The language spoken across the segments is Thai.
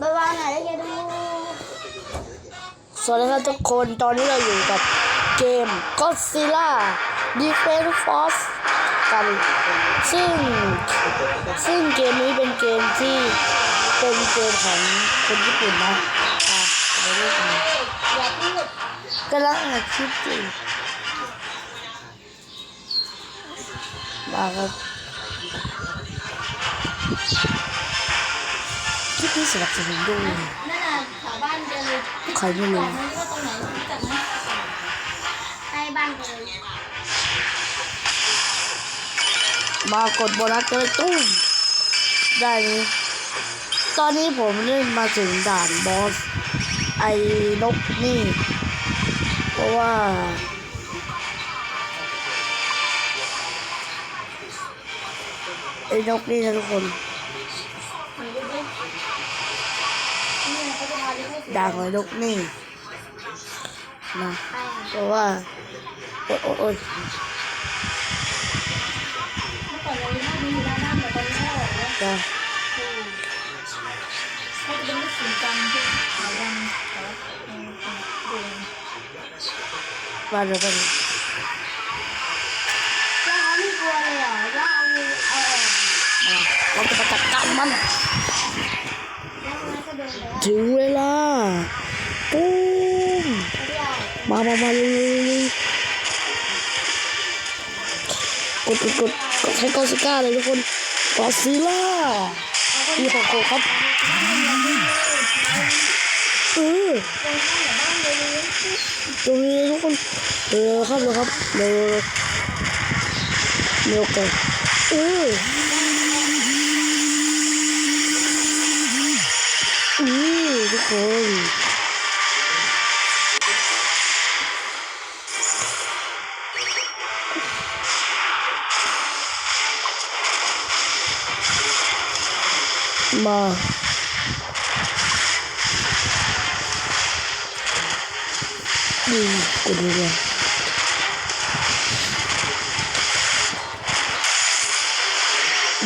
บายบายหน่อยได้แค่ดูสวัสดีครับทุกคนตอนนี้เราอยู่กับเกม Godzilla Defense Force กัน ซึ่ง ซึ่งเกมนี้เป็นเกมที่เป็นเกมของคนญี่ปุ่นนะอะไปเล่นกันอย่าพูดกำลังอัดคลิปอยู่มาครับ ลิปนี้สนับสนุนด้วยนั่นน่ะแถวบ้านเจอใครไม่รู้บอกมันว่าตรงไหนรู้จักไหมใกล้บ้านเจอมากดโบนัสเลยตุ้มได้นี้ตอนนี้ผมเล่นมาถึงด่านบอส ไอ้นกนี่ เพราะว่าไอ้นกนี่นะทุกคน ด่างไอ้นกนี่นะไปเพราะว่าโอ๊ยโอ๊ยโอ๊ยเมื่อก่อนเราหน้าดีหน้าด้านแต่ตอนนี้ไม่ออกแล้วจะเขาจะเป็นลูกสีดำที่ขาวดำขาวแดงมาเดี๋ยวกันแล้วเขาไม่กลัวเลยเหรอว่าเอาเอาออกมาเราจะมาจัดการมัน แล้วมันก็เดินไปแล้ว ถึงเวลาปุ้มมามามาเลยกดกดกดกดใช้กอซิก้าเลยทุกคนกอซิล่าพี่ขอโคครับเออตรงข้างหลังบ้านเลยเลยตรงนี้ทุกคนเออครับเลยครับเร็วเร็วกันเออ Holy. Ma. Geliyor.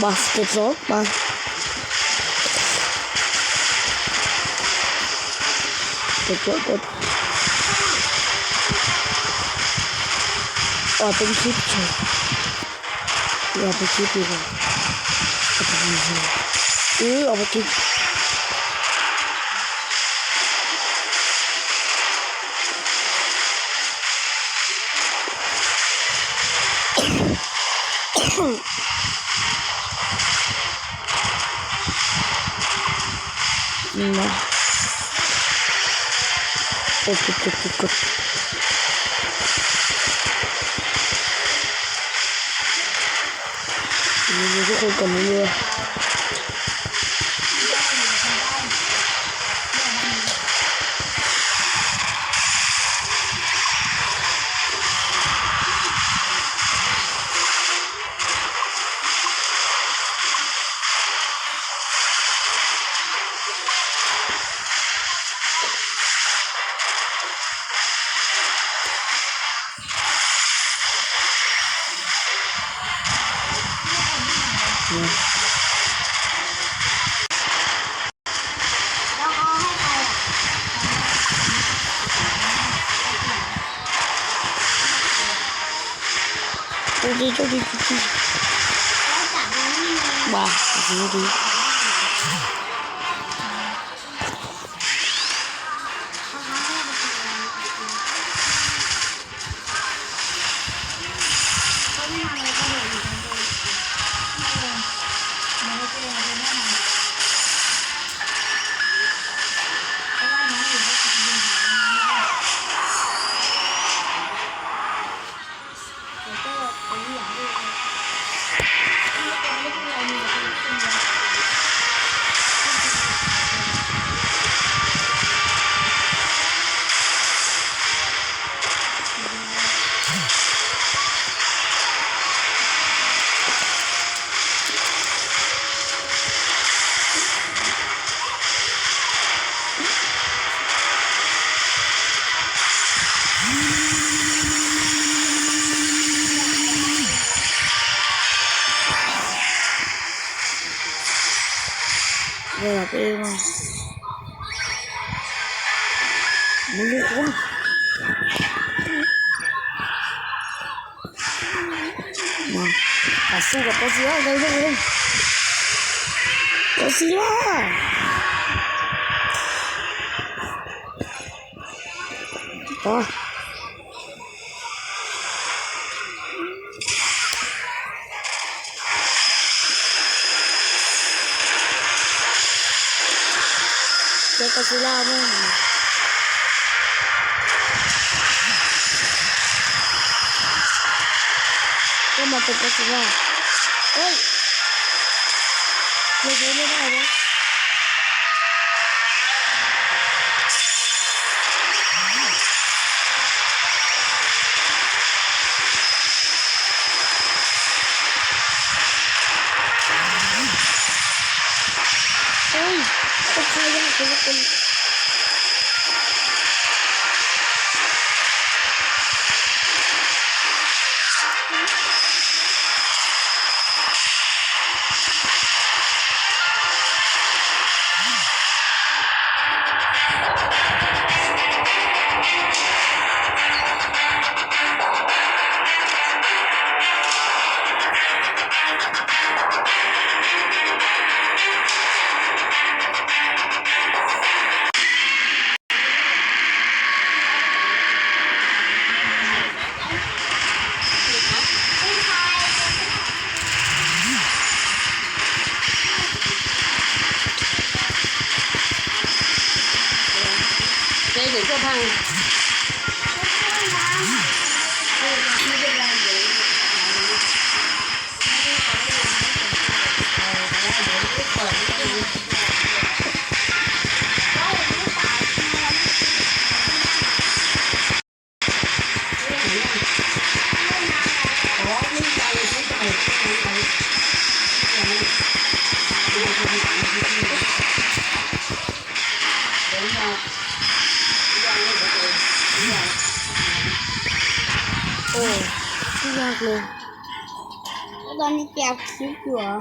Basketbol, basketbol. от, от, от. А, там кипчо. Я покипила. Это е, а вот тут... Да. Tut tut tut tut tut. Bunu çok korkamam ya. 我这这这这，哇，这这。Wala pera. Muli ko. Ma, kasuga pa siya. Dali, dali, dali. Kasiya! Pa. Ah. Şakasıyla abone olun. Ama babası var. Oy. Ne böyle var? เลย ตอนนี้แกคลิปอยู่เหรอ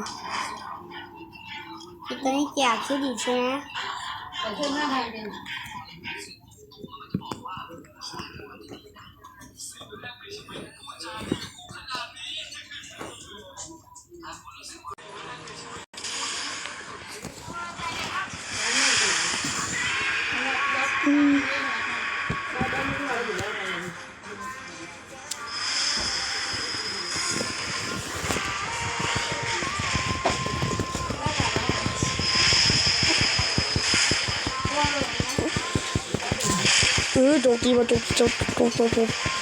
ตอนนี้แกคลิปอยู่ใช่ไหมแต่ขึ้นหน้าพังเป็นเออโจม ブドキバドキチョ